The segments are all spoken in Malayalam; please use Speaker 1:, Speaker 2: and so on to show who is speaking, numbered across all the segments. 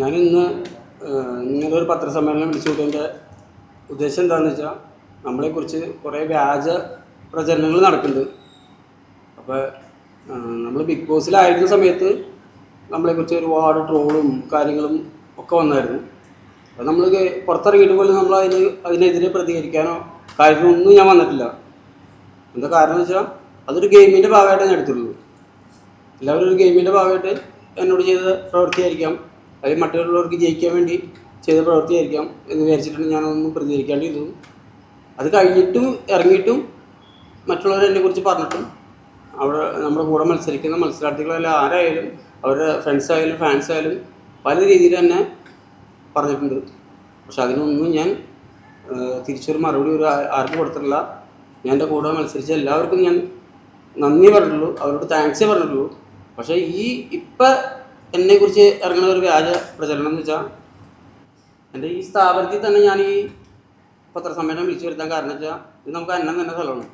Speaker 1: ഞാനിന്ന് ഇങ്ങനെ ഒരു പത്രസമ്മേളനം വിളിച്ചു കൂട്ടിയതിന്റെ ഉദ്ദേശം എന്താണെന്ന് വെച്ചാൽ നമ്മളെക്കുറിച്ച് കുറേ വ്യാജ പ്രചരണങ്ങൾ നടക്കുന്നുണ്ട്. അപ്പോൾ നമ്മൾ ബിഗ് ബോസിലായിരുന്ന സമയത്ത് നമ്മളെക്കുറിച്ച് ഒരുപാട് ട്രോളും കാര്യങ്ങളും ഒക്കെ വന്നായിരുന്നു. അപ്പോൾ നമ്മൾ പുറത്തിറങ്ങിയിട്ട് പോലും നമ്മൾ അതിന് അതിനെതിരെ പ്രതികരിക്കാനോ കാര്യങ്ങളൊന്നും ഞാൻ വന്നിട്ടില്ല. എന്താ കാരണം വെച്ചാൽ അതൊരു ഗെയിമിന്റെ ഭാഗമായിട്ട് ഞാൻ എടുത്തുള്ളൂ എല്ലാവരും ഒരു ഗെയിമിന്റെ ഭാഗമായിട്ട് എന്നോട് ചെയ്ത പ്രവൃത്തിയായിരിക്കാം. അത് മറ്റുള്ളവർക്ക് ജയിക്കാൻ വേണ്ടി ചെയ്ത പ്രവൃത്തിയായിരിക്കാം എന്ന് വിചാരിച്ചിട്ടാണ് ഞാനൊന്നും പ്രതികരിക്കാണ്ടിരുന്നു അത് കഴിഞ്ഞിട്ടും ഇറങ്ങിയിട്ടും മറ്റുള്ളവർ എന്നെക്കുറിച്ച് പറഞ്ഞിട്ടും അവിടെ നമ്മുടെ കൂടെ മത്സരിക്കുന്ന മത്സരാർത്ഥികളെല്ലാം ആരായാലും അവരുടെ ഫ്രണ്ട്സ് ആയാലും ഫാൻസ് ആയാലും പല രീതിയിൽ തന്നെ പറഞ്ഞിട്ടുണ്ട്. പക്ഷെ അതിനൊന്നും ഞാൻ തിരിച്ചൊരു മറുപടി ഒരു ആർക്കും കൊടുത്തിട്ടില്ല. ഞാൻ എന്റെ കൂടെ മത്സരിച്ച എല്ലാവർക്കും ഞാൻ നന്ദി പറഞ്ഞിട്ടുള്ളൂ. അവരോട് താങ്ക്സേ പറഞ്ഞിട്ടുള്ളൂ. പക്ഷേ ഈ ഇപ്പം എന്നെക്കുറിച്ച് ഇറങ്ങുന്ന ഒരു വ്യാജ പ്രചരണം എന്ന് വെച്ചാൽ എന്റെ ഈ സ്ഥാപനത്തിൽ തന്നെ ഞാൻ ഈ പത്രസമ്മേളനം വിളിച്ചു വരുത്താൻ കാരണം വെച്ചാൽ ഇത് നമുക്ക് അന്നം തന്നെ സ്ഥലമാണ്.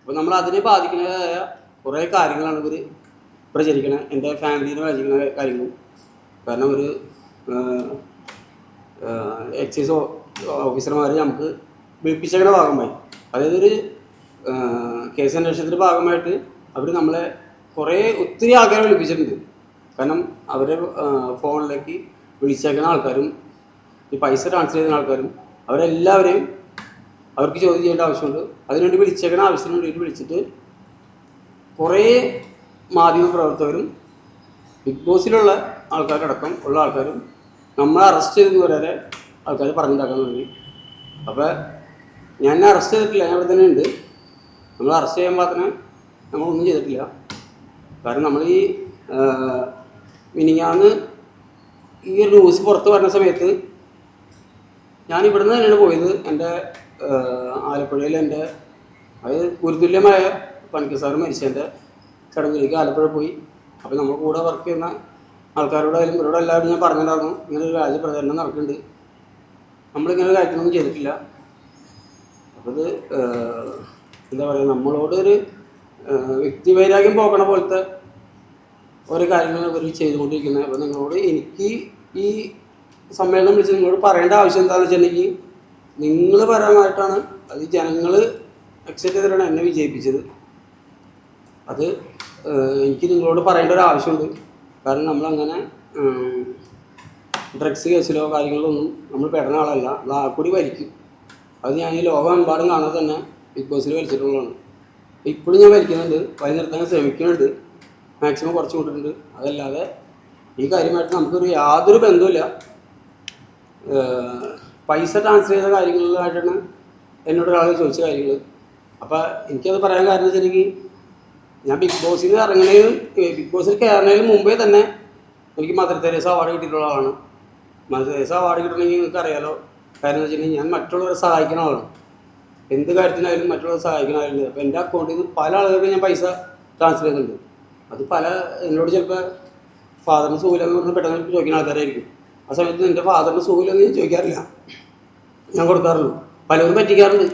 Speaker 1: അപ്പോൾ നമ്മൾ അതിനെ ബാധിക്കുന്നതായ കുറേ കാര്യങ്ങളാണ് ഇവർ പ്രചരിക്കണത് എന്റെ ഫാമിലിനെ ബാധിക്കുന്ന കാര്യങ്ങളും. കാരണം ഒരു എക്സൈസ് ഓഫീസർമാർ നമുക്ക് വിളിപ്പിച്ചതിന്റെ ഭാഗമായി. അതായത് ഒരു കേസ് അന്വേഷണത്തിന്റെ ഭാഗമായിട്ട് അവർ നമ്മളെ കുറേ ഒത്തിരി ആൾക്കാരെ വിളിപ്പിച്ചിട്ടുണ്ട്. കാരണം അവരെ ഫോണിലേക്ക് വിളിച്ചേക്കുന്ന ആൾക്കാരും ഈ പൈസ ട്രാൻസ്ഫർ ചെയ്യുന്ന ആൾക്കാരും അവരെല്ലാവരെയും അവർക്ക് ചോദ്യം ചെയ്യേണ്ട ആവശ്യമുണ്ട്. അതിനുവേണ്ടി വിളിച്ചേക്കണ ആവശ്യത്തിന് വേണ്ടിയിട്ട് വിളിച്ചിട്ട് കുറേ മാധ്യമ പ്രവർത്തകരും ബിഗ് ബോസിലുള്ള ആൾക്കാരടക്കം ഉള്ള ആൾക്കാരും നമ്മളെ അറസ്റ്റ് ചെയ്തെന്ന് വരെ ആൾക്കാർ പറഞ്ഞിട്ടാക്കാൻ തുടങ്ങി. അപ്പോൾ ഞാൻ അറസ്റ്റ് ചെയ്തിട്ടില്ല. ഞാൻ ഇവിടെ തന്നെ ഉണ്ട്. നമ്മൾ അറസ്റ്റ് ചെയ്യാൻ പാത്രം നമ്മളൊന്നും ചെയ്തിട്ടില്ല. കാരണം നമ്മൾ ഈ മിനിങ്ങാന്ന് ഈ ഒരു ന്യൂസ് പുറത്ത് വരുന്ന സമയത്ത് ഞാൻ ഇവിടെ നിന്ന് തന്നെയാണ് പോയത്. എന്റെ ആലപ്പുഴയിൽ എന്റെ അത് ഗുരുതുല്യമായ പണിക്കർ സാറ് മരിച്ചതിന്റെ ചടങ്ങിലേക്ക് ആലപ്പുഴ പോയി. അപ്പോൾ നമ്മൾ കൂടെ വർക്ക് ചെയ്യുന്ന ആൾക്കാരോടായാലും ഇവരോട് എല്ലാവരും ഞാൻ പറഞ്ഞിട്ടുണ്ടായിരുന്നു ഇങ്ങനെ ഒരു രാജ്യപ്രചരണം നടക്കുന്നുണ്ട്. നമ്മളിങ്ങനെ ഒരു കാര്യത്തിനൊന്നും ചെയ്തിട്ടില്ല. അപ്പോൾ ഇത് എന്താ പറയുക നമ്മളോടൊരു വ്യക്തി വ്യക്തിവൈരാഗ്യം പോക്കണ പോലത്തെ ഓരോ കാര്യങ്ങൾ ഇവർ ചെയ്തുകൊണ്ടിരിക്കുന്നത്. അപ്പോൾ നിങ്ങളോട് എനിക്ക് ഈ സമ്മേളനം വിളിച്ച് നിങ്ങളോട് പറയേണ്ട ആവശ്യം എന്താണെന്ന് വെച്ചിട്ടുണ്ടെങ്കിൽ നിങ്ങൾ പരമായിട്ടാണ് അത് ജനങ്ങൾ അക്സെപ്റ്റ് ചെയ്തിട്ടാണ് എന്നെ വിജയിപ്പിച്ചത്. അത് എനിക്ക് നിങ്ങളോട് പറയേണ്ട ഒരു ആവശ്യമുണ്ട്. കാരണം നമ്മളങ്ങനെ ഡ്രഗ്സ് കേസിലോ കാര്യങ്ങളിലൊന്നും നമ്മൾ പെടുന്ന ആളല്ല. അത് ആ കൂടി വലിക്കും അത് ഞാൻ ഈ ലോകമെമ്പാടും കാണാതെ തന്നെ ബിഗ് ബോസിൽ വലിച്ചിട്ടുള്ളതാണ് ഇപ്പോഴും ഞാൻ വലിക്കുന്നുണ്ട് വഴി നിർത്താൻ ശ്രമിക്കുന്നുണ്ട്. മാക്സിമം കുറച്ച് കൊണ്ടിട്ടുണ്ട്. അതല്ലാതെ ഈ കാര്യമായിട്ട് നമുക്കൊരു യാതൊരു ബന്ധവുമില്ല. പൈസ ട്രാൻസ്ഫർ ചെയ്ത കാര്യങ്ങളിലായിട്ടാണ് എന്നോട് ഒരാൾ ചോദിച്ച കാര്യങ്ങൾ അപ്പോൾ എനിക്കത് പറയാൻ കാരണം വെച്ചിട്ടുണ്ടെങ്കിൽ ഞാൻ ബിഗ് ബോസിൽ നിന്ന് ഇറങ്ങണേലും ബിഗ് ബോസിൽ കയറണേലും മുമ്പേ തന്നെ എനിക്ക് മദർ തെരേസ അവാർഡ് കിട്ടിയിട്ടുള്ള ആളാണ്. മദർ തെരേസ അവാർഡ് കിട്ടണമെങ്കിൽ നിങ്ങൾക്ക് അറിയാലോ. കാരണം എന്ന് ഞാൻ മറ്റുള്ളവരെ സഹായിക്കുന്ന ആളാണ്. എന്ത് കാര്യത്തിനായാലും മറ്റുള്ളവരെ സഹായിക്കുന്ന ആളുണ്ട്. അപ്പോൾ എന്റെ അക്കൗണ്ടിൽ നിന്ന് പല ആളുകൾക്ക് ഞാൻ പൈസ ട്രാൻസ്ഫർ ചെയ്തിട്ടുണ്ട് അത് പല എന്നോട് ചിലപ്പോൾ ഫാദറിന് സുഖമില്ലെന്ന് പറഞ്ഞ് പെട്ടെന്ന് ചോദിക്കുന്ന ആൾക്കാരായിരിക്കും. ആ സമയത്ത് എന്റെ ഫാദറിന് സുഖമില്ലെന്ന് ഞാൻ ചോദിക്കാറില്ല. ഞാൻ കൊടുക്കാറുള്ളൂ. പലരും പറ്റിക്കാറുണ്ട്.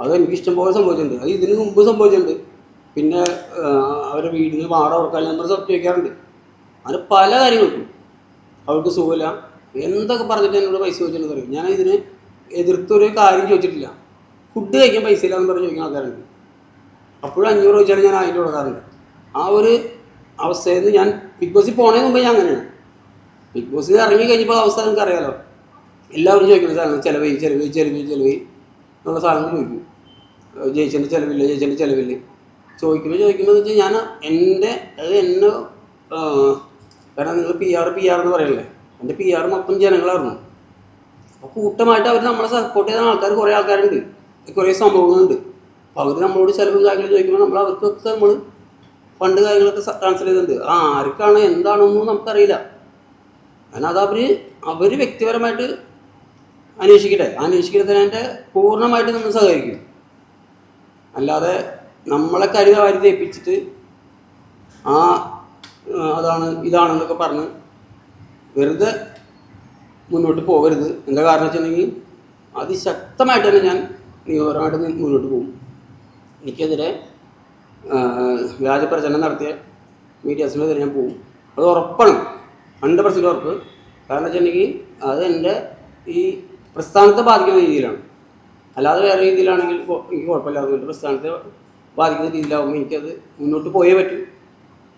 Speaker 1: അത് എനിക്ക് ഇഷ്ടം ഇഷ്ടംപോലെ സംഭവിച്ചിട്ടുണ്ട്. അത് ഇതിന് മുമ്പ് സംഭവിച്ചിട്ടുണ്ട്. പിന്നെ അവരുടെ വീടിന് കൊടുക്കാൻ നമ്പർ ചോദിക്കാറുണ്ട്. അങ്ങനെ പല കാര്യങ്ങൾക്കും. അവർക്ക് സുഖമില്ല. എന്തൊക്കെ പറഞ്ഞിട്ട് എന്നോട് പൈസ ചോദിച്ചിട്ടുണ്ടെന്ന് പറയും ഞാൻ ഇതിന് എതിർത്തൊരു കാര്യം ചോദിച്ചിട്ടില്ല. ഫുഡ് കഴിക്കാൻ പൈസ ഇല്ലാന്ന് പറഞ്ഞ് ചോദിക്കുന്ന ആൾക്കാരുണ്ട്. അപ്പോഴും അഞ്ഞൂറ് ചോദിച്ചാൽ ഞാൻ ആയിട്ട് കൊടുക്കാറുണ്ട്. ആ ഒരു അവസ്ഥയിൽ നിന്ന് ഞാൻ ബിഗ് ബോസിൽ പോണതിന് മുമ്പ് ഞാൻ അങ്ങനെയാണ്. ബിഗ് ബോസിൽ ഇറങ്ങി കഴിഞ്ഞപ്പോൾ അവസ്ഥ നിങ്ങൾക്ക് അറിയാലോ? എല്ലാവരും ചോദിക്കുന്ന സാധനം ചിലവ് ചിലവ് ചിലവ് ചിലവ് എന്നുള്ള സാധനങ്ങൾ ചോദിക്കും. ജയിച്ചതിന്റെ ചിലവില്ല ജയിച്ചതിന്റെ ചിലവില്ല. ചോദിക്കുമ്പോൾ ചോദിക്കുമ്പോൾ എന്ന് വെച്ചാൽ ഞാൻ എന്റെ അത് എന്നെ കാരണം നിങ്ങൾ പി ആർ പി ആർ എന്ന് പറയല്ലേ? എന്റെ പി ആർ മൊത്തം ജനങ്ങളായിരുന്നു. അപ്പോൾ കൂട്ടമായിട്ട് അവർ നമ്മളെ സപ്പോർട്ട് ചെയ്യുന്ന ആൾക്കാർ കുറേ ആൾക്കാരുണ്ട്. കുറേ സംഭവങ്ങളുണ്ട്. അപ്പോൾ അവർ നമ്മളോട് ചിലവും കാര്യങ്ങളും ചോദിക്കുമ്പോൾ നമ്മൾ അവർക്കൊക്കെ നമ്മൾ ഫണ്ട് കാര്യങ്ങളൊക്കെ ട്രാൻസ്ഫർ ചെയ്തിട്ടുണ്ട്. ആ ആർക്കാണ് എന്താണെന്നൊന്നും നമുക്കറിയില്ല. കാരണം അവർ അവർ വ്യക്തിപരമായിട്ട് അന്വേഷിക്കട്ടെ. അന്വേഷിക്കുന്നതിനെ പൂർണമായിട്ട് നമ്മൾ സഹകരിക്കും. അല്ലാതെ നമ്മളെ കരുത വാരി തേപ്പിച്ചിട്ട് ആ അതാണ് ഇതാണെന്നൊക്കെ പറഞ്ഞ് വെറുതെ മുന്നോട്ട് പോകരുത്. എന്താ കാരണം വെച്ചിട്ടുണ്ടെങ്കിൽ അതിശക്തമായിട്ട് തന്നെ ഞാൻ നിയമപരമായിട്ട് മുന്നോട്ട് പോകും. എനിക്കെതിരെ വ്യാജപ്രചരണം നടത്തിയ മീഡിയാസിനെതിരെ ഞാൻ പോകും അത് ഉറപ്പാണ്. ഹൺഡ്രഡ് പെർസെന്റ് ഉറപ്പ്. കാരണം വെച്ചിട്ടുണ്ടെങ്കിൽ അത് എന്റെ ഈ പ്രസ്ഥാനത്തെ ബാധിക്കുന്ന രീതിയിലാണ്. അല്ലാതെ വേറെ രീതിയിലാണെങ്കിൽ എനിക്ക് കുഴപ്പമില്ല. അതുകൊണ്ട് പ്രസ്ഥാനത്തെ ബാധിക്കുന്ന രീതിയിലാവുമ്പോൾ എനിക്കത് മുന്നോട്ട് പോയേ പറ്റൂ.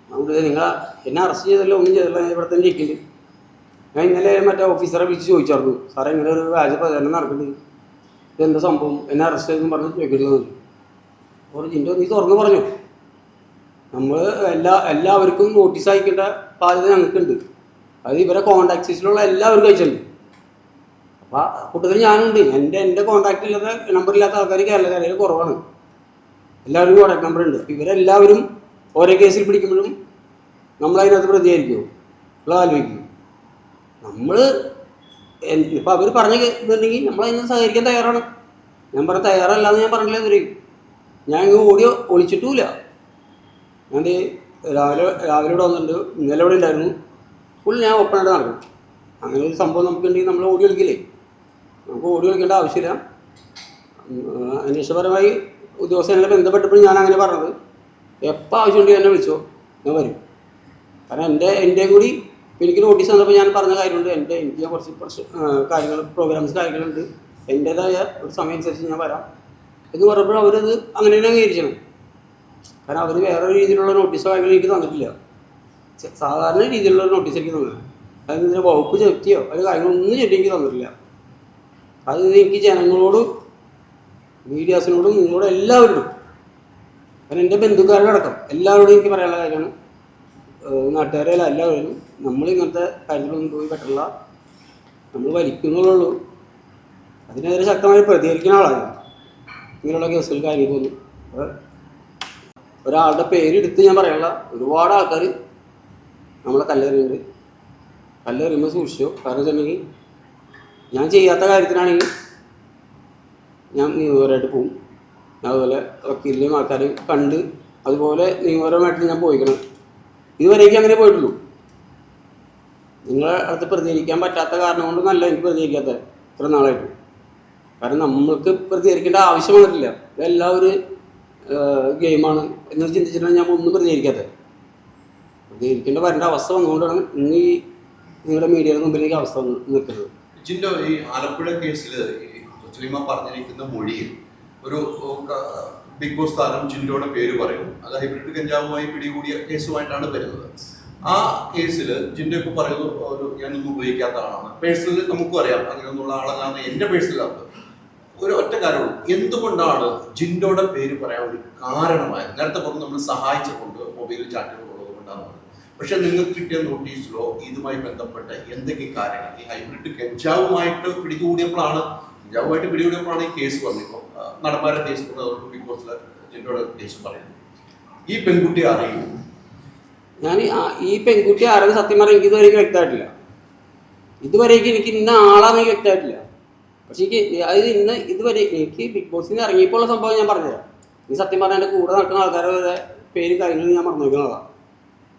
Speaker 1: അതുകൊണ്ട് നിങ്ങൾ എന്നെ അറസ്റ്റ് ചെയ്തല്ലോ ഒന്നും ചെയ്തല്ലോ ഞാൻ ഇവിടെ തന്നെ ഇരിക്കുന്നുണ്ട് ഞാൻ ഇന്നലെ മറ്റേ ഓഫീസറെ വിളിച്ച് ചോദിച്ചായിരുന്നു. സാറേ ഇങ്ങനെ ഒരു വ്യാജ പ്രചരണം നടക്കുന്നുണ്ട്. ഇതെന്താ സംഭവം? എന്നെ അറസ്റ്റ് ചെയ്തെന്ന് പറഞ്ഞ് ചോദിക്കരുതെന്ന് ചോദിച്ചു ജിൻഡോ നീ തുറന്നു പറഞ്ഞു. നമ്മൾ എല്ലാ എല്ലാവർക്കും നോട്ടീസ് അയക്കേണ്ട ബാധ്യത ഞങ്ങൾക്കുണ്ട്. അത് ഇവരെ കോൺടാക്ട് ലിസ്റ്റിലുള്ള എല്ലാവർക്കും അയച്ചിട്ടുണ്ട്. അപ്പോൾ കൂട്ടത്തിൽ ഞാനുണ്ട്. എന്റെ എന്റെ കോണ്ടാക്റ്റ് ഇല്ലാത്ത നമ്പർ ഇല്ലാത്ത ആൾക്കാർ കേരളക്കാരിൽ കുറവാണ്. എല്ലാവരും കോൺടാക്ട് നമ്പർ ഉണ്ട്. അപ്പോൾ ഇവരെല്ലാവരും ഓരോ കേസിൽ പിടിക്കുമ്പോഴും നമ്മളതിനകത്ത് പ്രതികരിക്കുമോ ഉള്ള ആലോചിക്കും. നമ്മൾ ഇപ്പോൾ അവർ പറഞ്ഞ ഇതുണ്ടെങ്കിൽ നമ്മളതിന് സഹകരിക്കാൻ തയ്യാറാണ്. ഞാൻ പറഞ്ഞ തയ്യാറല്ല എന്ന് ഞാൻ പറഞ്ഞില്ല ഇവർ ഞാൻ ഓടി ഒളിച്ചിട്ടുമില്ല ഞാൻ രാവിലെ രാവിലെ ഇവിടെ വന്നിട്ടുണ്ട് ഇന്നലെ ഇവിടെ ഉണ്ടായിരുന്നു. ഫുൾ ഞാൻ ഓപ്പൺ ആയിട്ട് നടക്കണം അങ്ങനെ ഒരു സംഭവം നമുക്കുണ്ടെങ്കിൽ നമ്മൾ ഓടി കളിക്കില്ലേ? നമുക്ക് ഓടി കളിക്കേണ്ട ആവശ്യമില്ല. അന്വേഷണപരമായി ഉദ്യോഗസ്ഥനെ ബന്ധപ്പെട്ടപ്പോഴും ഞാൻ അങ്ങനെ പറഞ്ഞത്. എപ്പോൾ ആവശ്യമുണ്ടെങ്കിൽ എന്നെ വിളിച്ചോ ഞാൻ വരും. കാരണം എന്റെ എന്റെയും കൂടി എനിക്ക് നോട്ടീസ് വന്നപ്പോൾ ഞാൻ പറഞ്ഞ കാര്യമുണ്ട്. എന്റെ എനിക്ക് കുറച്ച് പ്രശ്ന കാര്യങ്ങൾ പ്രോഗ്രാംസ് കാര്യങ്ങളുണ്ട്. എന്റേതായ ഒരു സമയം അനുസരിച്ച് ഞാൻ വരാം. എന്ന് പറഞ്ഞപ്പോൾ അവരത് അങ്ങനെ തന്നെ അംഗീകരിച്ചണം കാരണം അവർ വേറെ രീതിയിലുള്ള നോട്ടീസോ കാര്യങ്ങളോ എനിക്ക് തന്നിട്ടില്ല. സാധാരണ രീതിയിലുള്ള നോട്ടീസ് എനിക്ക് തന്നത്. അതായത് ഇതിന്റെ വകുപ്പ് ചെത്തിയോ അതിൽ കാര്യങ്ങളൊന്നും ചെട്ടി എനിക്ക് തന്നിട്ടില്ല. അത് എനിക്ക് ജനങ്ങളോടും മീഡിയാസിനോടും നിങ്ങളോടും എല്ലാവരോടും കാരണം എന്റെ ബന്ധുക്കാരുടെ അടക്കം എല്ലാവരോടും എനിക്ക് പറയാനുള്ള കാര്യമാണ്. നാട്ടുകാരെല്ലാം നാട്ടുകാരെ എല്ലാവരും നമ്മൾ ഇങ്ങനത്തെ കാര്യങ്ങളൊന്നും പോയി പറ്റില്ല. നമ്മൾ വലിക്കുന്നുള്ളൂ. അതിനെതിരെ ശക്തമായി പ്രതികരിക്കുന്ന ഞാൻ. ഇങ്ങനെയുള്ള കേസുകൾ കാര്യം തോന്നി ഒരാളുടെ പേരെടുത്ത് ഞാൻ പറയാനുള്ള ഒരുപാട് ആൾക്കാർ നമ്മളെ കല്ലെറിയുന്നുണ്ട്. കല്ലെറിയുമ്പോൾ സൂക്ഷിച്ചു. കാരണം വെച്ചിട്ടുണ്ടെങ്കിൽ ഞാൻ ചെയ്യാത്ത കാര്യത്തിനാണെങ്കിൽ ഞാൻ നിയമപരമായിട്ട് ഞാൻ അതുപോലെ വക്കീലിനെയും ആൾക്കാരെയും കണ്ട് അതുപോലെ നിയമപരമായിട്ട് ഞാൻ പോയിക്കണം. ഇതുവരേക്കും അങ്ങനെ പോയിട്ടുള്ളൂ. നിങ്ങളെ അടുത്ത് പ്രതികരിക്കാൻ പറ്റാത്ത കാരണം കൊണ്ടൊന്നല്ല എനിക്ക് പ്രതികരിക്കാത്തത്. ഇത്ര നാളായിട്ട്. കാരണം നമ്മൾക്ക് പ്രതികരിക്കേണ്ട ആവശ്യം വന്നിട്ടില്ല. ഇതെല്ലാം ഒരു ഗെയിമാണ്. എന്ന് ചിന്തിച്ചിട്ടാണ് ഞാൻ ഒന്നും പ്രതികരിക്കാത്തത്. പ്രതികരിക്കേണ്ട വരേണ്ട അവസ്ഥ വന്നുകൊണ്ടാണ് ഇന്ന് ഈ നിങ്ങളുടെ മീഡിയയുടെ മുമ്പിലേക്ക് അവസ്ഥ വന്ന് നിൽക്കുന്നത്.
Speaker 2: ഈ ആലപ്പുഴ കേസിൽ മുസ്ലിമ പറഞ്ഞിരിക്കുന്ന മൊഴിയിൽ ഒരു ബിഗ് ബോസ് താരം ജിൻഡോയുടെ പേര് പറയും. അത് ഹൈബ്രിഡ് കഞ്ചാവുമായി പിടികൂടിയ കേസുമായിട്ടാണ് വരുന്നത്. ആ കേസിൽ ജിൻഡോ ഇപ്പോൾ പറയുന്നു ഒരു ഞാനൊന്നും ഉപയോഗിക്കാത്ത ആളാണ് പേഴ്സണലി നമുക്കും അറിയാം. അങ്ങനെയൊന്നുള്ള എന്റെ എന്റെ പേഴ്സണലാണ് ഒരു ഒറ്റ കാര്യമുള്ളൂ എന്തുകൊണ്ടാണ് ജിൻഡോയുടെ പേര് പറയാൻ ഒരു കാരണമായത്? നേരത്തെ പറഞ്ഞു നമ്മൾ സഹായിച്ചുകൊണ്ട് മൊബൈൽ ചാറ്റുകൾ ഉള്ളത് കൊണ്ടാണ് പക്ഷെ നിങ്ങൾക്ക് കിട്ടിയ നോട്ടീസിലോ ഇതുമായി ബന്ധപ്പെട്ട എന്തൊക്കെ കാര്യങ്ങൾ? ഈ ഹൈബ്രിഡ് കഞ്ചാവുമായിട്ട് പിടികൂടിയപ്പോഴാണ് കഞ്ചാവുമായിട്ട് പിടികൂടിയപ്പോഴാണ് ഈ കേസ് വന്നിപ്പോൾ നടന്മാരെ കേസ് വന്നത് ബിഗ് ബോസിലെ ജിൻഡോയുടെ കേസ് പറയുന്നത് ഈ പെൺകുട്ടിയെ അറിയുന്നു
Speaker 1: ഞാൻ ഈ- പെൺകുട്ടി ആരെന്ന് സത്യം പറഞ്ഞാൽ എനിക്ക് ഇതുവരെയും വ്യക്തമായിട്ടില്ല. ഇതുവരേക്കും എനിക്ക് ഇന്ന ആളാന്ന് എനിക്ക് വ്യക്തമായിട്ടില്ല. പക്ഷേ എനിക്ക് അതായത് ഇന്ന് ഇതുവരെ എനിക്ക് ബിഗ് ബോസിൽ ഇറങ്ങിയപ്പോൾ ഉള്ള സംഭവം ഞാൻ പറഞ്ഞുതരാം. ഈ സത്യം പറഞ്ഞാൽ എന്റെ കൂടെ നടക്കുന്ന ആൾക്കാരുടെ പേര് കാര്യങ്ങളും ഞാൻ മറന്നു വയ്ക്കുന്നതാണ്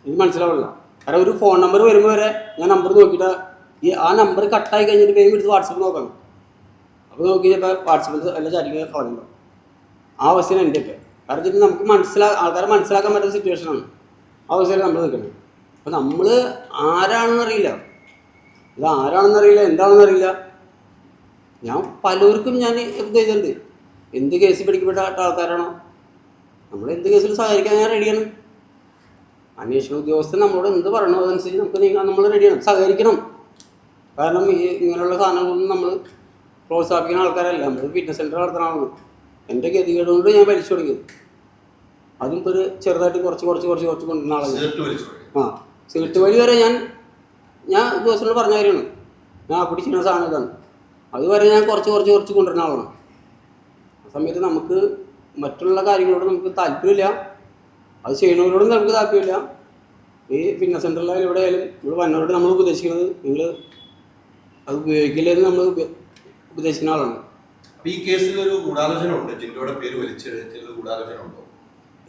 Speaker 1: എനിക്ക് മനസ്സിലാവില്ല കാരണം ഒരു ഫോൺ നമ്പർ വരുമ്പോൾ വരെ ഞാൻ നമ്പർ നോക്കിയിട്ട് ഈ ആ നമ്പർ കട്ടായി കഴിഞ്ഞിട്ട് വേഗം എടുത്ത് വാട്സപ്പ് നോക്കണം. അപ്പോൾ നോക്കി ചിലപ്പോൾ വാട്സപ്പിൽ എല്ലാ ചാറ്റിങ് കളഞ്ഞിട്ടുണ്ടാവും. ആ അവസ്ഥയാണ് എന്റെ ഇപ്പം. കാരണം നമുക്ക് മനസ്സിലാ ആൾക്കാരെ മനസ്സിലാക്കാൻ പറ്റുന്ന സിറ്റുവേഷനാണ് ആ അവസ്ഥയിൽ നമ്മൾ നിൽക്കുന്നത് അപ്പോൾ നമ്മൾ ആരാണെന്നറിയില്ല ഇത് ആരാണെന്നറിയില്ല എന്താണെന്നറിയില്ല ഞാൻ പലർക്കും ഞാൻ ചെയ്തിട്ടുണ്ട് എന്ത് കേസ് പിടിക്കപ്പെട്ട ആൾക്കാരാണോ? നമ്മൾ എന്ത് കേസിൽ സഹകരിക്കാൻ ഞാൻ റെഡിയാണ് അന്വേഷണ ഉദ്യോഗസ്ഥൻ നമ്മളോട് എന്ത് പറയണോ അതനുസരിച്ച് നമുക്ക് നീങ്ങാൻ നമ്മൾ റെഡിയാണ് സഹകരിക്കണം. കാരണം ഈ ഇങ്ങനെയുള്ള സാധനങ്ങളൊന്നും നമ്മൾ പ്രോത്സാഹിപ്പിക്കുന്ന ആൾക്കാരല്ല. നമ്മൾ ഫിറ്റ്നസ് സെന്റർ നടത്തുന്ന ആളാണ്. എന്റെ ഗതികേട് കൊണ്ട് ഞാൻ വലിച്ചു തുടങ്ങിയത് അതും ഇപ്പോൾ ഒരു ചെറുതായിട്ട് കുറച്ച് കുറച്ച് കുറച്ച് കുറച്ച് കൊണ്ടുവന്ന ആളാണ്.
Speaker 2: സിഗരറ്റ്
Speaker 1: ആ സീറ്റ് വഴി വരെ ഞാൻ ഞാൻ ദിവസങ്ങൾ പറഞ്ഞ കാര്യമാണ്. ഞാൻ ആ പിടിച്ചിരുന്ന സാധനം ഇതാണ്. അതുവരെ ഞാൻ കുറച്ച് കുറച്ച് കുറച്ച് കൊണ്ടുവരുന്ന ആളാണ്. ആ സമയത്ത് നമുക്ക് മറ്റുള്ള കാര്യങ്ങളോട് നമുക്ക് താല്പര്യമില്ല. അത് ചെയ്യണവരോടും നമുക്ക് താല്പര്യമില്ല. ഈ ഫിറ്റ്നസ് സെന്ററിലായാലും എവിടെ ആയാലും നമ്മൾ വന്നവരോട് നമ്മൾ ഉപദേശിക്കുന്നത് നിങ്ങൾ അത് ഉപയോഗിക്കില്ലെന്ന് നമ്മൾ ഉപ- ഉപദേശിക്കുന്ന ആളാണ്.
Speaker 2: ഈ കേസിൽ ഒരു ഗൂഢാലോചന ഉണ്ട് ജിൻഡോയുടെ പേര് ഗൂഢാലോചന ഉണ്ടോ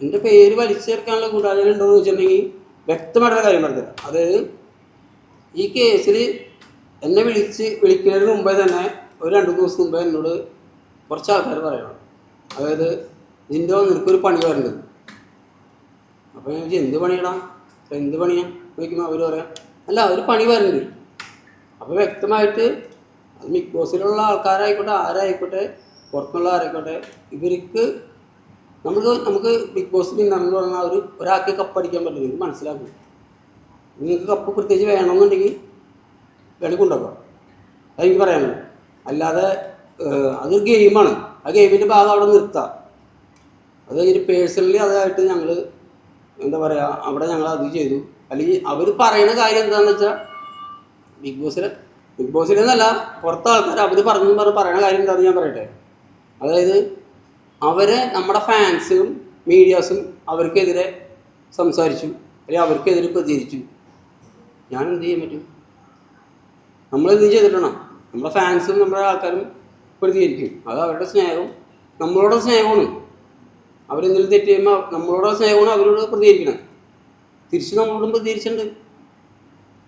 Speaker 1: എന്റെ പേര് വലിച്ചു ഗൂഢാലോചന ഉണ്ടോ എന്ന് വെച്ചിട്ടുണ്ടെങ്കിൽ വ്യക്തമായിട്ടുള്ള കാര്യം പറഞ്ഞുതരാം. അതായത് ഈ കേസിൽ എന്നെ വിളിച്ച് വിളിക്കുന്നതിന് മുമ്പേ തന്നെ ഒരു രണ്ട് ദിവസം മുമ്പേ എന്നോട് കുറച്ച് ആൾക്കാർ പറയണം. അതായത് നിന്റെ നിനക്കൊരു പണി വരേണ്ടത് അപ്പോൾ ഞാൻ ചോദിച്ചു എന്ത് പണിയടാ? എന്ത് പണിയാ? ചോദിക്കുമ്പോൾ അവർ പറയാം അല്ല ഒരു പണി വരണ്ട്. അപ്പോൾ വ്യക്തമായിട്ട് അത് ബിഗ് ബോസിലുള്ള ആൾക്കാരായിക്കോട്ടെ ആരായിക്കോട്ടെ പുറത്തുള്ള ആരായിക്കോട്ടെ ഇവർക്ക് നമുക്ക് നമുക്ക് ബിഗ് ബോസ് വിന്നറെന്ന് പറഞ്ഞാൽ ഒരു ഒരാൾക്ക് കപ്പടിക്കാൻ പറ്റില്ല. നിങ്ങൾക്ക് മനസ്സിലാക്കും നിങ്ങൾക്ക് കപ്പ് പ്രത്യേകിച്ച് വേണമെന്നുണ്ടെങ്കിൽ കൊണ്ടുപോകാം അതെനിക്ക് പറയാനുള്ളൂ. അല്ലാതെ അത് ഗെയിമാണ്. ആ ഗെയിമിന്റെ ഭാഗം അവിടെ നിർത്താം. അത് കഴിഞ്ഞ് പേഴ്സണലി അതായിട്ട് ഞങ്ങൾ എന്താ പറയുക അവിടെ ഞങ്ങൾ അത് ചെയ്തു. അല്ലെങ്കിൽ അവർ പറയുന്ന കാര്യം എന്താണെന്ന് വെച്ചാൽ ബിഗ് ബോസിൽ ബിഗ് ബോസിലെന്നല്ല പുറത്തെ ആൾക്കാർ അവർ പറഞ്ഞു പറഞ്ഞ് പറയുന്ന കാര്യം എന്താണെന്ന് ഞാൻ പറയട്ടെ. അതായത് അവരെ നമ്മുടെ ഫാൻസും മീഡിയാസും അവർക്കെതിരെ സംസാരിച്ചു. അല്ലെങ്കിൽ അവർക്കെതിരെ പ്രതികരിച്ചു. ഞാൻ എന്ത് ചെയ്യാൻ പറ്റും? നമ്മളെന്ത് ചെയ്തിട്ടാണ് നമ്മുടെ ഫാൻസും നമ്മുടെ ആൾക്കാരും പ്രതികരിക്കും. അത് അവരുടെ സ്നേഹവും നമ്മളോട് സ്നേഹമാണ്. അവരെന്തെങ്കിലും തെറ്റ് ചെയ്യുമ്പോൾ നമ്മളോട് സ്നേഹമാണ് അവരോട് പ്രതികരിക്കണം തിരിച്ച് നമ്മളോടും പ്രതികരിച്ചിട്ടുണ്ട്.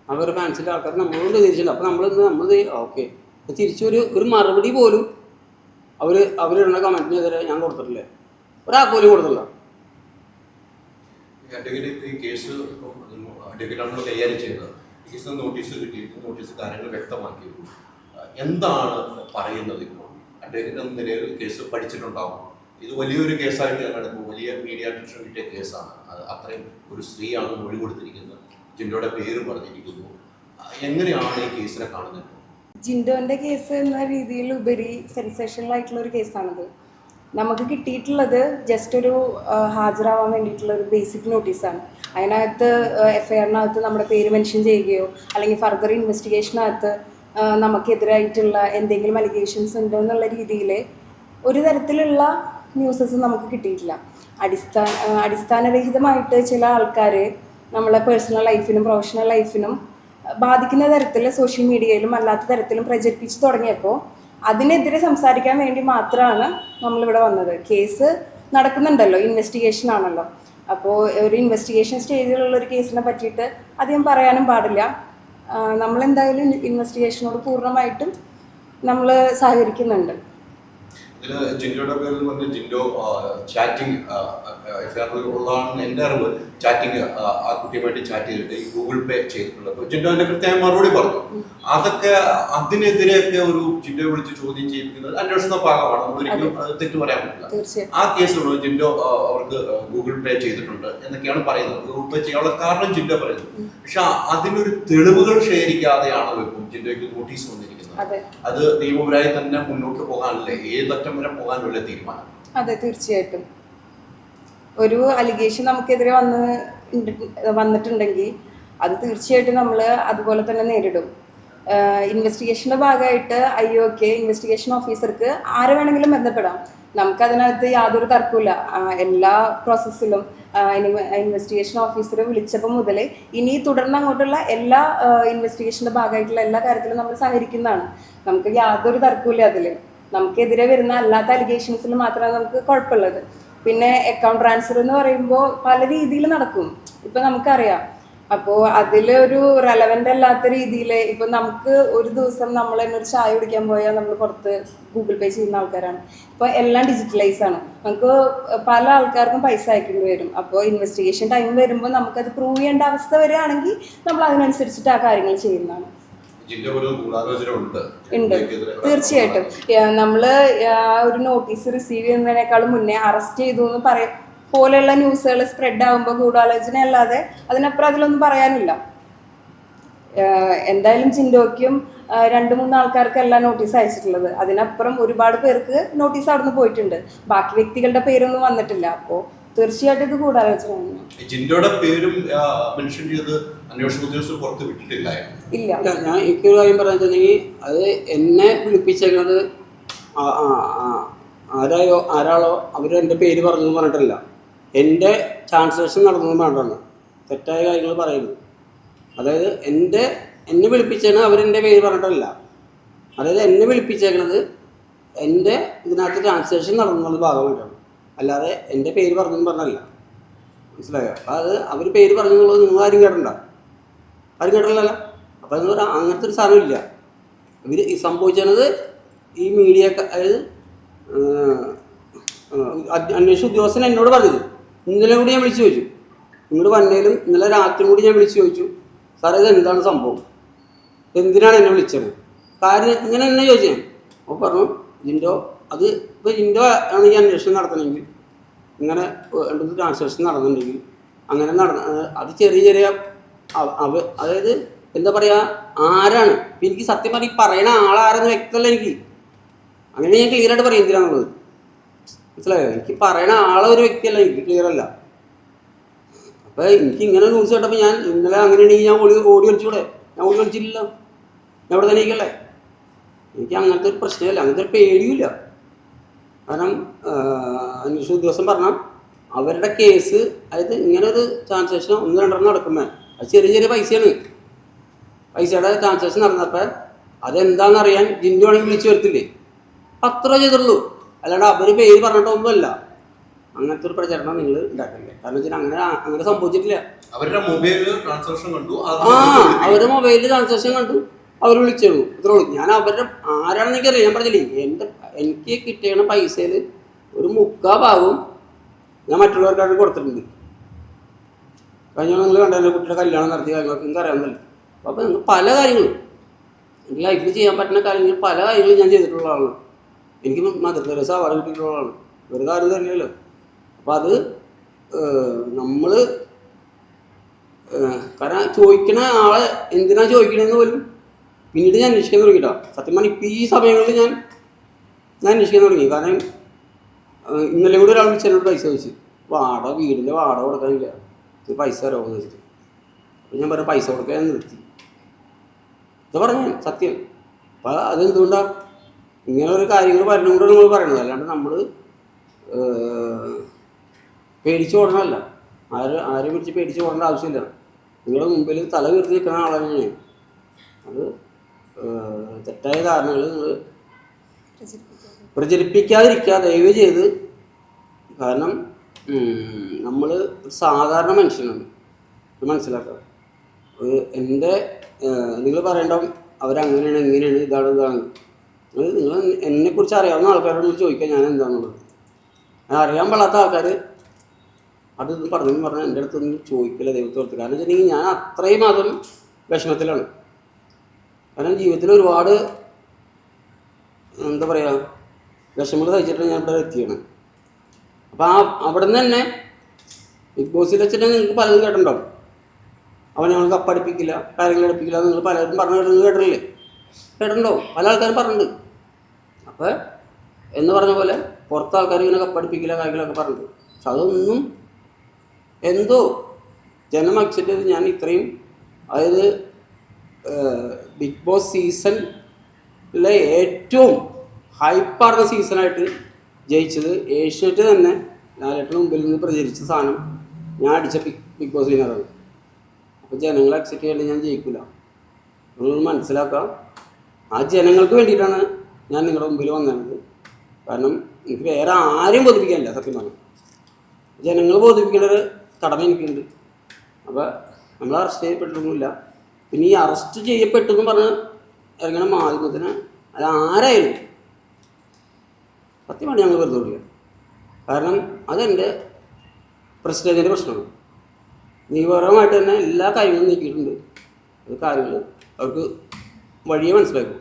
Speaker 1: അവരുടെ ഫാൻസിന്റെ ആൾക്കാർ നമ്മളോട് പ്രതികരിച്ചിട്ടുണ്ട്. അപ്പോൾ നമ്മൾ നമ്മൾ ഓക്കെ. തിരിച്ചൊരു ഒരു മറുപടി പോലും അവർ അവരിടുന്ന കമന്റിനെതിരെ ഞാൻ കൊടുത്തിട്ടില്ല. ഒരാൾക്ക് പോലും കൊടുത്തില്ല
Speaker 2: അഡ്വക്കേറ്റ് ഈ കേസ് അഡ്വക്കേറ്റാണ് കൈകാര്യം ചെയ്യുന്നത്. കേസിന് നോട്ടീസ് കിട്ടിയിട്ട് നോട്ടീസ് കാര്യങ്ങൾ വ്യക്തമാക്കിയിരുന്നു. എന്താണ് പറയുന്നത് ഇപ്പോൾ? അദ്ദേഹത്തിന്റെ നിലയിൽ കേസ് പഠിച്ചിട്ടുണ്ടാവും. ഇത് വലിയൊരു കേസായിട്ട് ഞാൻ എടുക്കും വലിയ മീഡിയ അറ്റൻഷൻ കിട്ടിയ കേസാണ് അത് അത്രയും ഒരു സ്ത്രീയാണ് മൊഴി കൊടുത്തിരിക്കുന്നത്. ജിൻഡോയുടെ പേര് പറഞ്ഞിരിക്കുന്നു. എങ്ങനെയാണ് ഈ കേസിനെ കാണുന്നത്
Speaker 3: ജിൻഡോന്റെ കേസ് എന്ന രീതിയിൽ ഉപരി സെൻസേഷണൽ ആയിട്ടുള്ള ഒരു കേസാണിത് നമുക്ക് കിട്ടിയിട്ടുള്ളത് ജസ്റ്റ് ഒരു ഹാജരാവാൻ വേണ്ടിയിട്ടുള്ള ഒരു ബേസിക് നോട്ടീസാണ് അതിനകത്ത് എഫ് ഐ ആറിനകത്ത് നമ്മുടെ പേര് മെൻഷൻ ചെയ്യുകയോ അല്ലെങ്കിൽ ഫർദർ ഇൻവെസ്റ്റിഗേഷനകത്ത് നമുക്കെതിരായിട്ടുള്ള എന്തെങ്കിലും അലിഗേഷൻസ് ഉണ്ടോ എന്നുള്ള രീതിയിൽ ഒരു തരത്തിലുള്ള ന്യൂസസ് നമുക്ക് കിട്ടിയിട്ടില്ല. അടിസ്ഥാന അടിസ്ഥാനരഹിതമായിട്ട് ചില ആൾക്കാർ നമ്മളെ പേഴ്സണൽ ലൈഫിനും പ്രൊഫഷണൽ ലൈഫിനും ബാധിക്കുന്ന തരത്തിൽ സോഷ്യൽ മീഡിയയിലും അല്ലാത്ത തരത്തിലും പ്രചരിപ്പിച്ച് തുടങ്ങിയപ്പോൾ അതിനെതിരെ സംസാരിക്കാൻ വേണ്ടി മാത്രമാണ് നമ്മളിവിടെ വന്നത്. കേസ് നടക്കുന്നുണ്ടല്ലോ ഇൻവെസ്റ്റിഗേഷൻ ആണല്ലോ. അപ്പോൾ ഒരു ഇൻവെസ്റ്റിഗേഷൻ സ്റ്റേജിലുള്ള ഒരു കേസിനെ പറ്റിയിട്ട് അധികം പറയാനും പാടില്ല. നമ്മളെന്തായാലും ഇൻവെസ്റ്റിഗേഷനോട് പൂർണമായിട്ടും നമ്മൾ സഹകരിക്കുന്നുണ്ട്.
Speaker 2: ഇതിൽ ജിൻഡോയുടെ പേരിൽ വന്ന് ജിൻഡോ ചാറ്റിംഗ് ഉള്ളതാണ് എന്റെ അറിവ്. ചാറ്റിംഗ് ആ കുട്ടിയുമായിട്ട് ചാറ്റ് ചെയ്തിട്ട് ഈ ഗൂഗിൾ പേ ചെയ്തിട്ടുണ്ട് അപ്പോൾ ജിൻഡോ അതിന്റെ കൃത്യമായ മറുപടി പറഞ്ഞു. അതൊക്കെ അതിനെതിരെയൊക്കെ ഒരു ജിൻഡോയെ വിളിച്ച് ചോദ്യം ചെയ്യിപ്പിക്കുന്നത് അന്വേഷണ ഭാഗമാണ്. ഒരിക്കലും തെറ്റ് പറയാൻ പറ്റില്ല. ആ കേസുകൾ ജിൻഡോ അവർക്ക് ഗൂഗിൾ പേ ചെയ്തിട്ടുണ്ട് എന്നൊക്കെയാണ് പറയുന്നത്. ഗൂഗിൾ പേ ചെയ്യാനുള്ള കാരണം ജിൻഡോ പറയുന്നു പക്ഷെ അതിനൊരു തെളിവുകൾ ശേഖരിക്കാതെയാണ് ഇപ്പം ജിൻഡോയ്ക്ക് നോട്ടീസ് വന്നിരിക്കുന്നത്.
Speaker 3: അതെ.
Speaker 2: നിയമപരമായി തന്നെ മുന്നോട്ട് പോകാനല്ലേ ഏതറ്റം വരെ പോകാനുള്ള തീരുമാനം?
Speaker 3: അതെ തീർച്ചയായിട്ടും. ഒരു അലിഗേഷൻ നമുക്കെതിരെ വന്ന് വന്നിട്ടുണ്ടെങ്കിൽ അത് തീർച്ചയായിട്ടും നമ്മൾ അതുപോലെ തന്നെ നേരിടും. ഇൻവെസ്റ്റിഗേഷന്റെ ഭാഗമായിട്ട് ഐ ഒ കെ ഇൻവെസ്റ്റിഗേഷൻ ഓഫീസർക്ക് ആരെ വേണമെങ്കിലും ബന്ധപ്പെടാം. നമുക്കതിനകത്ത് യാതൊരു തർക്കമില്ല എല്ലാ പ്രോസസ്സിലും ഇൻവെസ്റ്റിഗേഷൻ ഓഫീസറെ വിളിച്ചപ്പോൾ മുതൽ ഇനി തുടർന്ന് അങ്ങോട്ടുള്ള എല്ലാ ഇൻവെസ്റ്റിഗേഷന്റെ ഭാഗമായിട്ടുള്ള എല്ലാ കാര്യത്തിലും നമ്മൾ സഹകരിക്കുന്നതാണ്. നമുക്ക് യാതൊരു തർക്കമില്ല അതിൽ നമുക്കെതിരെ വരുന്ന അല്ലാത്ത അലിഗേഷൻസിൽ മാത്രമാണ് നമുക്ക് കുഴപ്പമുള്ളത്. പിന്നെ അക്കൗണ്ട് ട്രാൻസ്ഫർ എന്ന് പറയുമ്പോൾ പല രീതിയിൽ നടക്കും. ഇപ്പം നമുക്കറിയാം അപ്പോൾ അതിലൊരു റെലവെന്റ് അല്ലാത്ത രീതിയിൽ ഇപ്പം നമുക്ക് ഒരു ദിവസം നമ്മൾ തന്നെ ഒരു ചായ കുടിക്കാൻ പോയാൽ നമ്മൾ പുറത്ത് ഗൂഗിൾ പേ ചെയ്യുന്ന ആൾക്കാരാണ്. ഇപ്പോൾ എല്ലാം ഡിജിറ്റലൈസ് ആണ്. നമുക്ക് പല ആൾക്കാർക്കും പൈസ അയക്കേണ്ടി വരും. അപ്പോൾ ഇൻവെസ്റ്റിഗേഷൻ ടൈം വരുമ്പോൾ നമുക്ക് അത് പ്രൂവ് ചെയ്യേണ്ട അവസ്ഥ വരികയാണെങ്കിൽ നമ്മൾ അതിനനുസരിച്ചിട്ട് ആ കാര്യങ്ങൾ ചെയ്യുന്നതാണ്.
Speaker 2: ഉണ്ട്.
Speaker 3: തീർച്ചയായിട്ടും. നമ്മൾ ഒരു നോട്ടീസ് റിസീവ് ചെയ്യുന്നതിനേക്കാളും മുന്നേ അറസ്റ്റ് ചെയ്തു എന്ന് പറയ പോലെയുള്ള ന്യൂസുകൾ സ്പ്രെഡ് ആകുമ്പോൾ ഗൂഢാലോചന അല്ലാതെ അതിനപ്പുറം അതിലൊന്നും പറയാനില്ല. എന്തായാലും ചിന്തോയ്ക്കും രണ്ട് മൂന്ന് ആൾക്കാർക്കല്ല നോട്ടീസ് അയച്ചിട്ടുള്ളത്. അതിനപ്പുറം ഒരുപാട് പേർക്ക് നോട്ടീസ് അവിടുന്ന് പോയിട്ടുണ്ട്. ബാക്കി വ്യക്തികളുടെ പേരൊന്നും വന്നിട്ടില്ല. അപ്പോൾ തീർച്ചയായിട്ടും ഇത് ഗൂഢാലോചന
Speaker 2: ജിൻഡോയുടെ പേരും മെൻഷൻ ചെയ്ത് അന്വേഷണ ഉദ്യോഗസ്ഥർ പുറത്ത് വിട്ടിട്ടില്ലായിരുന്നു.
Speaker 3: ഇല്ല.
Speaker 1: ഞാൻ എനിക്കൊരു കാര്യം പറയാൻ വെച്ചിട്ടുണ്ടെങ്കിൽ അത് എന്നെ വിളിപ്പിച്ചേക്കുന്നത് ആരായോ ആരാളോ അവർ എന്റെ പേര് പറഞ്ഞു പറഞ്ഞിട്ടില്ല. എന്റെ ട്രാൻസ്ലേഷൻ നടന്നു വേണ്ടെന്ന്. തെറ്റായ കാര്യങ്ങൾ പറയുന്നു. അതായത് എന്റെ എന്നെ വിളിപ്പിച്ചാണ് അവരെന്റെ പേര് പറഞ്ഞിട്ടല്ല. അതായത് എന്നെ വിളിപ്പിച്ചേക്കണത് എന്റെ ഇതിനകത്ത് ട്രാൻസ്ലേഷൻ നടന്നുള്ള ഭാഗമായിട്ടാണ്. അല്ലാതെ എന്റെ പേര് പറഞ്ഞു പറഞ്ഞല്ല. മനസ്സിലായോ? അപ്പോൾ അത് അവർ പേര് പറഞ്ഞു എന്നുള്ളത് നിങ്ങൾ ആരും കേട്ടിട്ടുണ്ടോ? ആരും കേട്ടില്ലല്ലോ അപ്പോൾ എന്ന് പറഞ്ഞാൽ അങ്ങനത്തെ ഒരു സാധനമില്ല ഇവർ ഈ സംഭവിച്ചത് ഈ മീഡിയ അതായത് അന്വേഷണ ഉദ്യോഗസ്ഥൻ എന്നോട് പറഞ്ഞത്. ഇന്നലെ കൂടി ഞാൻ വിളിച്ചു ചോദിച്ചു. ഇങ്ങോട്ട് വന്നേലും ഇന്നലെ രാത്രി കൂടി ഞാൻ വിളിച്ചു ചോദിച്ചു. സാറേ ഇത് എന്താണ് സംഭവം? എന്തിനാണ് എന്നെ വിളിച്ചത്? കാര്യം ഇങ്ങനെ എന്നെ ചോദിച്ചു. ഞാൻ അപ്പോൾ പറഞ്ഞു ജിൻഡോ അത് ഇപ്പോൾ ജിൻഡോ ആണ് ഈ അന്വേഷണം നടത്തണമെങ്കിൽ ഇങ്ങനെ രണ്ടു ട്രാൻസാക്ഷൻ നടന്നിട്ടുണ്ടെങ്കിൽ അങ്ങനെ നടന്ന അത് ചെറിയ ചെറിയ അവ- അതായത് എന്താ പറയുക ആരാണ്? എനിക്ക് സത്യം പറഞ്ഞ് പറയണ ആളാരെന്ന് വ്യക്തമല്ല എനിക്ക്. അങ്ങനെ ഞാൻ ക്ലിയർ ആയിട്ട് പറയും എന്തിനാന്നുള്ളത്. മനസ്സിലായോ? എനിക്ക് പറയണ ആളെ ഒരു വ്യക്തിയല്ല എനിക്ക് ക്ലിയർ അല്ല. അപ്പോൾ എനിക്ക് ഇങ്ങനെ ന്യൂസ് കേട്ടപ്പോൾ ഞാൻ ഇന്നലെ അങ്ങനെയാണെങ്കിൽ ഞാൻ ഓടി ഓടി കളിച്ചൂടെ? ഞാൻ ഓടി കളിച്ചില്ലല്ലോ? ഞാൻ ഇവിടെ തന്നെ ഇരിക്കല്ലേ എനിക്ക് അങ്ങനത്തെ ഒരു പ്രശ്നമില്ല അങ്ങനത്തെ ഒരു പേടിയുമില്ല. കാരണം അന്വേഷണ ഉദ്യോഗസ്ഥൻ പറഞ്ഞാൽ അവരുടെ കേസ് അതായത് ഇങ്ങനെ ഒരു ട്രാൻസാക്ഷൻ ഒന്ന് രണ്ടെണ്ണം നടക്കുന്നത് അത് ചെറിയ ചെറിയ പൈസയാണ്. പൈസയുടെ ട്രാൻസാക്ഷൻ നടന്നപ്പോൾ അതെന്താണെന്ന് അറിയാൻ ജിൻഡു ആണെങ്കിൽ വിളിച്ചു വരത്തില്ലേ? രൂപ ചെയ്തുള്ളൂ. അല്ലാണ്ട് അവർ പേര് പറഞ്ഞിട്ടൊന്നുമല്ല അങ്ങനത്തെ ഒരു പ്രചരണം നിങ്ങൾ ഉണ്ടാക്കില്ല കാരണം വെച്ചാൽ അങ്ങനെ അങ്ങനെ സംഭവിച്ചിട്ടില്ല.
Speaker 2: അവരുടെ മൊബൈലിൽ ട്രാൻസാക്ഷൻ കണ്ടു.
Speaker 1: ആ അവരുടെ മൊബൈലിൽ ട്രാൻസാക്ഷൻ കണ്ടു. അവർ വിളിച്ചോളൂ ഇത്രേ ഉള്ളൂ. ഞാൻ അവരുടെ ആരാണെന്ന് എനിക്കറിയാം ഞാൻ പറഞ്ഞില്ലേ എന്റെ എനിക്ക് കിട്ടിയ പൈസയിൽ ഒരു മുക്കാ ഭാഗവും ഞാൻ മറ്റുള്ളവർക്കായിട്ട് കൊടുത്തിട്ടുണ്ട്. കഴിഞ്ഞ നിങ്ങൾ കണ്ടല്ലോ എന്റെ കുട്ടിയുടെ കല്യാണം നടത്തിയ കാര്യങ്ങളൊക്കെ നിങ്ങൾക്ക് അറിയാമെന്നല്ലേ അപ്പോൾ നിങ്ങൾ പല കാര്യങ്ങളും. എനിക്ക് ലൈഫിൽ ചെയ്യാൻ പറ്റുന്ന കാര്യങ്ങൾ പല കാര്യങ്ങളും ഞാൻ ചെയ്തിട്ടുള്ള ആളാണ്. എനിക്ക് മദർ തെരേസ അവാർഡ് കിട്ടിയിട്ടുള്ള ആളാണ് വെറുതെ ആരും അപ്പോൾ അത് നമ്മൾ കാരണം ചോദിക്കണ ആളെ എന്തിനാ ചോദിക്കണമെന്ന് പോലും പിന്നീട് ഞാൻ അന്വേഷിക്കാൻ തുടങ്ങിയിട്ടോ സത്യം പറഞ്ഞാൽ ഇപ്പം ഈ സമയങ്ങളിൽ ഞാൻ ഞാൻ അന്വേഷിക്കാൻ തുടങ്ങി. കാരണം ഇന്നലെ കൂടി ഒരാൾ വിളിച്ച് പൈസ ചോദിച്ചു. വാടക വീടിന്റെ വാടക കൊടുക്കാനില്ല. ഇത് പൈസ തരാമോ എന്ന് വെച്ചിട്ട് അപ്പം ഞാൻ പറഞ്ഞു പൈസ കൊടുക്കാൻ നിർത്തി. ഇത് പറഞ്ഞു സത്യം. അപ്പം അതെന്തുകൊണ്ടാണ് ഇങ്ങനെ ഒരു കാര്യങ്ങൾ പറഞ്ഞുകൊണ്ട് നമ്മൾ പറയണത്. അല്ലാണ്ട് നമ്മൾ പേടിച്ചു ഓടണമല്ല ആരും ആരും പിടിച്ച് പേടിച്ച് ഓടേണ്ട ആവശ്യമില്ല. നിങ്ങളുടെ മുമ്പിൽ തല വീർത്തി നിൽക്കുന്ന ആളാണ് ഞാൻ. അത് തെറ്റായ ധാരണകൾ നിങ്ങൾ പ്രചരിപ്പിക്കാതിരിക്കുക. ദയവ് ചെയ്ത്. കാരണം നമ്മൾ സാധാരണ മനുഷ്യനാണ്. മനസ്സിലാക്കുക എന്റെ നിങ്ങൾ പറയണ്ട അവരങ്ങനെയാണ് ഇങ്ങനെയാണ് ഇതാണ് ഇതാണ്. അത് നിങ്ങൾ എന്നെക്കുറിച്ച് അറിയാവുന്ന ആൾക്കാരോട് ചോദിക്കുക ഞാൻ എന്താണെന്നുള്ളത് ഞാൻ അറിയാൻ പാടാത്ത ആൾക്കാർ അത് ഇത് പറഞ്ഞു പറഞ്ഞാൽ എന്റെ അടുത്തൊന്നും ചോദിക്കില്ല ദൈവത്തെ ഓർത്ത് കാരണം വെച്ചിട്ടുണ്ടെങ്കിൽ ഞാൻ അത്രയും അതും വിഷമത്തിലാണ്. കാരണം ജീവിതത്തിൽ ഒരുപാട് എന്താ പറയുക വിഷമങ്ങൾ സഹിച്ചിട്ടാണ് ഞാൻ ഇവിടെ എത്തിയത് അപ്പോൾ ആ അവിടെ നിന്ന് തന്നെ ബിഗ് ബോസിൽ വെച്ചിട്ട് നിങ്ങൾക്ക് പലതും കേട്ടിട്ടുണ്ടാവും. അവൻ ഞങ്ങൾ കപ്പടിപ്പിക്കില്ല കാര്യങ്ങൾ അടുപ്പിക്കില്ല നിങ്ങൾ പലരും പറഞ്ഞു കേട്ടിട്ടില്ലേ? കേട്ടിട്ടുണ്ടോ? പല ആൾക്കാരും പറഞ്ഞിട്ടുണ്ട്. അപ്പോൾ എന്ന് പറഞ്ഞ പോലെ പുറത്ത് ആൾക്കാർ ഇങ്ങനെയൊക്കെ പഠിപ്പിക്കില്ല കാര്യങ്ങളൊക്കെ പറഞ്ഞിട്ടുണ്ട് പക്ഷെ അതൊന്നും എന്തോ ജനം അക്സെപ്റ്റ് ചെയ്ത് ഞാൻ ഇത്രയും അതായത് ബിഗ് ബോസ് സീസണിലെ ഏറ്റവും ഹൈപ്പാർന്ന സീസണായിട്ട് ജയിച്ചത് ഏഷ്യനെറ്റ് തന്നെ. ലാലേട്ടന് മുമ്പിൽ നിന്ന് പ്രചരിച്ച സാധനം ഞാൻ അടിച്ച ബിഗ് ബിഗ് ബോസ് വിനറാണ് അപ്പോൾ ജനങ്ങളെ അക്സെപ്റ്റ് ചെയ്യാണ്ട് ഞാൻ ജയിക്കില്ല നിങ്ങൾ മനസ്സിലാക്കാം. ആ ജനങ്ങൾക്ക് വേണ്ടിയിട്ടാണ് ഞാൻ നിങ്ങളുടെ മുമ്പിൽ വന്നത് കാരണം എനിക്ക് വേറെ ആരും ബോധിപ്പിക്കാനില്ല സത്യം പറഞ്ഞു ജനങ്ങൾ ബോധിപ്പിക്കേണ്ട ഒരു കടമ എനിക്കുണ്ട്. അപ്പോൾ നമ്മൾ അറസ്റ്റ് ചെയ്യപ്പെട്ടൊന്നുമില്ല പിന്നെ ഈ അറസ്റ്റ് ചെയ്യപ്പെട്ടു എന്ന് പറഞ്ഞ് ഇറങ്ങണ മാധ്യമത്തിന് അത് ആരായാലും സത്യമാണ് ഞങ്ങൾ വെറുതെ വിടില്ല. കാരണം അതെന്റെ പ്രസിഡന്റിന്റെ പ്രശ്നമാണ്. നിയമപരമായിട്ട് തന്നെ എല്ലാ കാര്യങ്ങളും നീക്കിയിട്ടുണ്ട്. അത് കാര്യങ്ങൾ അവർക്ക് വഴിയെ മനസ്സിലാക്കും.